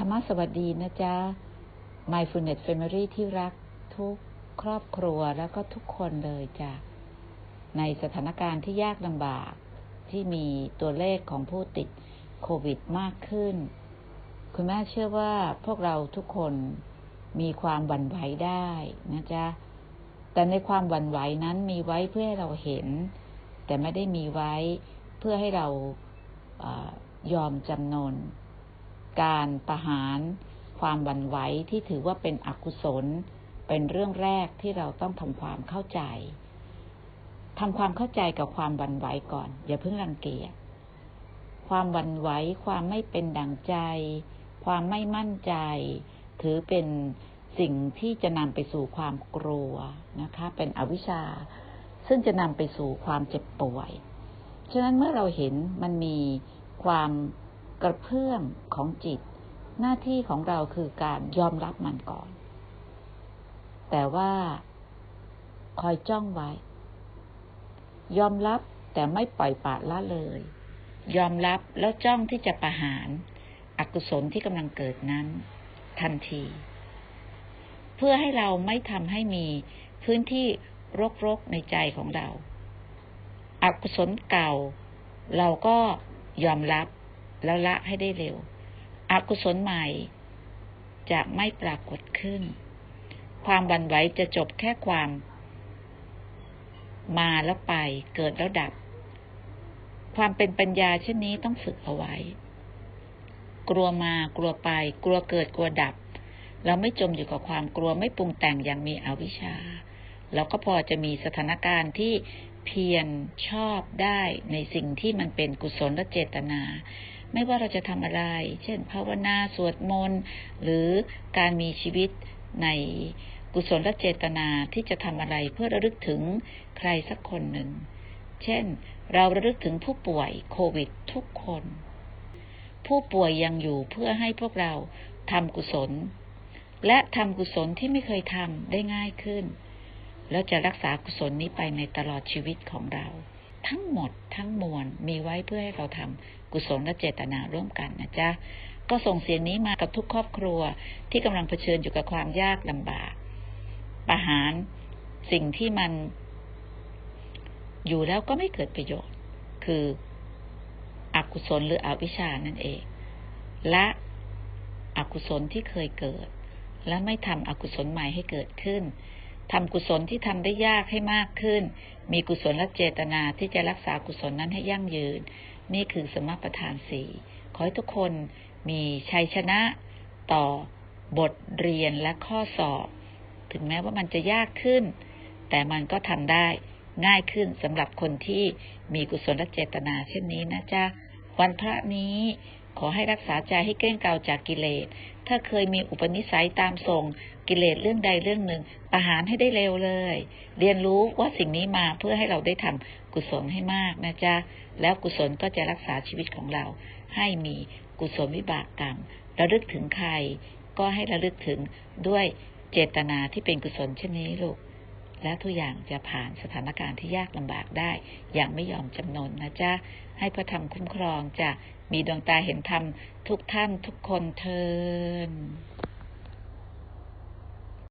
ธรรมสวัสดีนะจ๊ะ Mindfulness Family ที่รักทุกครอบครัวแล้วก็ทุกคนเลยจ้ะ ในสถานการณ์ที่ยากลำบากที่มีตัวเลขของผู้ติดโควิดมากขึ้น คุณแม่เชื่อว่าพวกเราทุกคนมีความหวั่นไหวได้นะจ๊ะ แต่ในความหวั่นไหวนั้นมีไว้เพื่อให้เราเห็น แต่ไม่ได้มีไว้เพื่อให้เราออยอมจำนน การประหาร ความหวั่นไหวที่ถือว่าเป็นอกุศล เป็นเรื่องแรกที่เราต้องทำความเข้าใจทำความเข้าใจกับความหวั่นไหวก่อน อย่าเพิ่งรังเกียจความหวั่นไหวความไม่เป็นดั่งใจ ความไม่มั่นใจ ถือเป็นสิ่งที่จะนำไปสู่ความกลัวนะคะ เป็นอวิชชา ซึ่งจะนำไปสู่ความเจ็บป่วย ฉะนั้นเมื่อเราเห็นมันมีความ กระเพื่อมของจิต หน้าที่ของเราคือการยอมรับมันก่อน แต่ว่าคอยจ้องไว้ ยอมรับแต่ไม่ปล่อยปละละเลย ยอมรับแล้วจ้องที่จะประหาร อกุศลที่กำลังเกิดนั้น ทันที เพื่อให้เราไม่ทำให้มีพื้นที่รกๆในใจของเรา อกุศลเก่า เราก็ยอมรับ แล้วละให้ได้เร็ว อกุศลใหม่จะไม่ปรากฏขึ้น ความบันไหวจะจบแค่ความ มาแล้วไป เกิดแล้วดับ ความเป็นปัญญาเช่นนี้ต้องฝึกเอาไว้ กลัวมากลัวไป กลัวเกิดกลัวดับ เราไม่จมอยู่กับความกลัวไม่ปรุงแต่งอย่างมีอวิชชา เราก็พอจะมีสถานการณ์ที่เพียรชอบได้ในสิ่งที่มันเป็นกุศลและเจตนา ไม่ว่าเราจะทำอะไร เช่น ภาวนาสวดมนต์หรือการมีชีวิตในกุศลและเจตนาที่จะทำอะไรเพื่อระลึกถึงใครสักคนหนึ่ง เช่น เราระลึกถึงผู้ป่วยโควิดทุกคน ผู้ป่วยยังอยู่เพื่อให้พวกเราทำกุศล และทำกุศลที่ไม่เคยทำได้ง่ายขึ้น แล้วจะรักษากุศลนี้ไปในตลอดชีวิตของเรา ทั้งหมดทั้งมวลมีไว้เพื่อให้เราทำกุศลและเจตนาร่วมกันนะจ๊ะก็ส่งเสียงนี้มากับทุกครอบครัวที่กำลังเผชิญอยู่กับความยากลำบากประหารสิ่งที่มันอยู่แล้วก็ไม่เกิดประโยชน์ คืออกุศลหรืออวิชานั่นเอง และอกุศลที่เคยเกิด และไม่ทำอกุศลใหม่ให้เกิดขึ้น ทำกุศลที่ทำได้ยากให้มากขึ้น มีกุศลและเจตนาที่จะรักษากุศลนั้นให้ยั่งยืน นี่คือสมประทานสี่ขอให้ทุกคนมีชัยชนะต่อบทเรียนและข้อสอบ ถึงแม้ว่ามันจะยากขึ้น แต่มันก็ทำได้ง่ายขึ้นสำหรับคนที่มีกุศลและเจตนาเช่นนี้นะจ๊ะ วันพระนี้ ขอให้รักษาใจให้เกลี้ยงเกลาจากกิเลส ถ้าเคยมีอุปนิสัยตามส่งกิเลสเรื่องใดเรื่องหนึ่ง ประหารให้ได้เร็วเลย เรียนรู้ว่าสิ่งนี้มาเพื่อให้เราได้ทำกุศลให้มากนะจ๊ะ แล้วกุศลก็จะรักษาชีวิตของเรา ให้มีกุศลวิบากกรรมระลึกถึงใคร ก็ให้ระลึกถึงด้วยเจตนาที่เป็นกุศลเช่นนี้ลูก และทุกอย่างจะผ่านสถานการณ์ที่ยากลำบากได้ อย่างไม่ยอมจำนนนะจ๊ะ ให้พระธรรมคุ้มครองจะมีดวงตาเห็นธรรมทุกท่านทุกคนเทิน